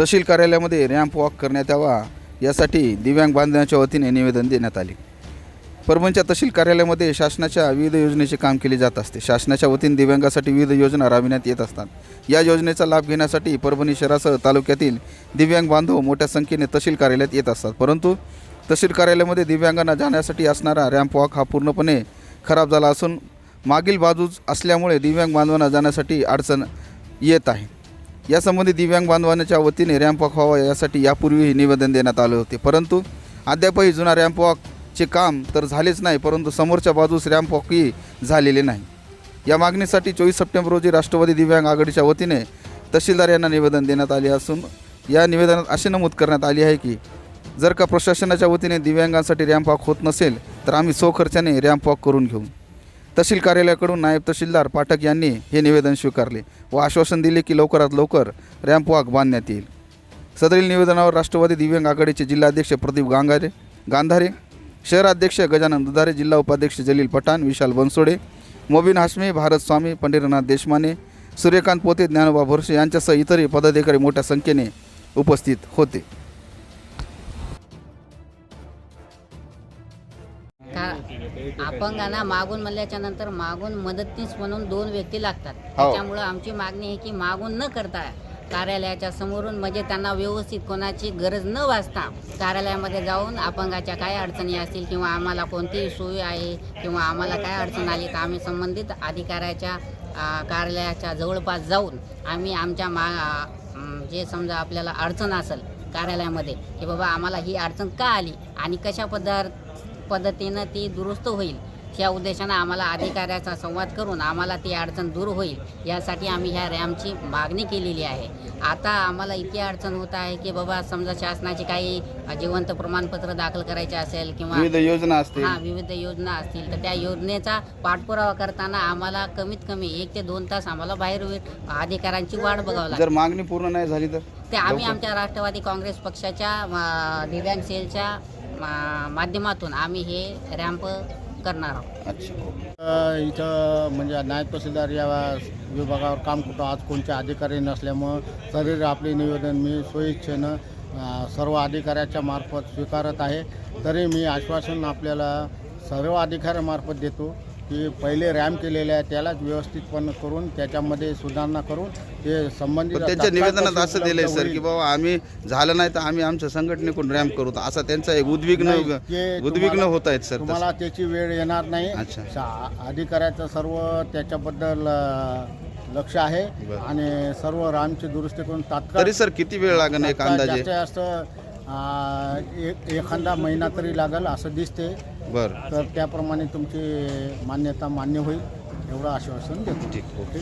तहसील कार्यालयामध्ये ramp walk करण्यात यावा यासाठी दिव्यांग बांधण्याच्या वतीने निवेदन देण्यात आले. परभणीच्या तहसील कार्यालयामध्ये शासनाच्या विविध योजनेचे काम केले जात असते. शासनाच्या वतीने दिव्यांगासाठी विविध योजना राबविण्यात येत असतात. या योजनेचा लाभ घेण्यासाठी परभणी शहरासह तालुक्यातील दिव्यांग बांधव मोठ्या संख्येने तहसील कार्यालयात येत असतात. परंतु तहसील कार्यालयामध्ये दिव्यांगांना जाण्यासाठी असणारा रॅम्प वॉक हा पूर्णपणे खराब झाला असून मागील बाजूच असल्यामुळे दिव्यांग बांधवांना जाण्यासाठी अडचण येत आहे. यासंबंधी दिव्यांग बांधवांच्या वतीने रॅम्प वॉक व्हावा यासाठी यापूर्वीही निवेदन देण्यात आले होते. परंतु अद्यापही जुना रॅम्प वॉकचे काम तर झालेच नाही परंतु समोरच्या बाजूस रॅम्प वॉकही झालेले नाही. या मागणीसाठी चोवीस सप्टेंबर रोजी राष्ट्रवादी दिव्यांग आघाडीच्या वतीने तहसीलदार यांना निवेदन देण्यात आले असून या निवेदनात असे नमूद करण्यात आले आहे की जर का प्रशासनाच्या वतीने दिव्यांगांसाठी रॅम्प वॉक होत नसेल तर आम्ही स्वखर्चाने रॅम्प वॉक करून घेऊ. तहसील कार्यालयाकडून नायब तहसीलदार पाठक यांनी हे निवेदन स्वीकारले व आश्वासन दिले की लवकरात लवकर रॅम्प वॉक बांधण्यात येईल. सदरील निवेदनावर राष्ट्रवादी दिव्यांग आघाडीचे जिल्हाध्यक्ष प्रदीप गांगारे गांधारे शहराध्यक्ष गजानन दुधारे जिल्हा उपाध्यक्ष जलील पठाण विशाल बनसोडे मोबिन हाशमी भारत स्वामी पंढरीनाथ देशमाने सूर्यकांत पोते ज्ञानोबा भोरसे यांच्यासह इतरही पदाधिकारी मोठ्या संख्येने उपस्थित होते. अपंगांना मागून म्हणल्याच्या नंतर मागून मदतनीस म्हणून दोन व्यक्ती लागतात हो. त्याच्यामुळं आमची मागणी आहे की मागून न करता कार्यालयाच्या समोरून म्हणजे त्यांना व्यवस्थित कोणाची गरज न वाचता कार्यालयामध्ये जाऊन अपंगाच्या काय अडचणी असतील किंवा आम्हाला कोणतीही सोय आहे किंवा आम्हाला काय अडचण आली तर आम्ही संबंधित अधिकाऱ्याच्या कार्यालयाच्या जवळपास जाऊन आम्ही आमच्या मा जे समजा आपल्याला अडचण असेल कार्यालयामध्ये की बाबा आम्हाला ही अडचण का आली आणि कशा पदार्थ पद्धतीनं ती दुरुस्त होईल. या उद्देशानं आम्हाला अधिकाऱ्याचा संवाद करून आम्हाला ती अडचण दूर होईल यासाठी आम्ही ह्या रॅमची मागणी केलेली आहे. आता आम्हाला इतकी अडचण होत आहे की बाबा समजा शासनाचे काही जिवंत प्रमाणपत्र दाखल करायचे असेल किंवा विविध योजना असतील. हा विविध योजना असतील तर त्या योजनेचा पाठपुरावा करताना आम्हाला कमीत कमी एक ते दोन तास आम्हाला बाहेर अधिकाऱ्यांची वाट बघावं लागते. जर मागणी पूर्ण नाही झाली तर? ते आम्ही आमच्या राष्ट्रवादी काँग्रेस पक्षाच्या दिव्यांग सेलच्या मा माध्यमातून आम्ही हे रॅम्प करणार आहोत. अच्छा. इथं म्हणजे नायब तहसीलदार या विभागावर काम करतो. आज कोणत्या अधिकारी नसल्यामुळं तरी आपले निवेदन मी स्वइच्छेनं सर्व अधिकाऱ्याच्या मार्फत स्वीकारत आहे. तरी मी आश्वासन आपल्याला सर्व अधिकाऱ्यामार्फत देतो. की पहिले रॅम केलेले आहे त्यालाच व्यवस्थितपणे करून त्याच्यामध्ये सुधारणा करून ते संबंधित पण त्यांच्या निवेदनात असं उपलब्ध दिलंय सर. की बाबा आम्ही झालं नाही तर आम्ही आमच्या संघटनेकडून रॅम्प करू. असा त्यांचा एक उद्विग्न ते उद्विग्न तुम्हाला- होत आहेत सर तुम्हाला त्याची वेळ येणार नाही. अधिकाऱ्याचं सर्व त्याच्याबद्दल अ, लक्ष आहे. बरं. आणि सर्व रामची दुरुस्ती करून तात्काळ तरी सर किती वेळ एक तात्काळ अंदाजे? जास्तीत जास्त एक एखादा महिना तरी लागेल असं दिसते. बर. तर त्याप्रमाणे तुमची मान्यता मान्य होईल. एवढं आश्वासन देतो. ठीक ओके.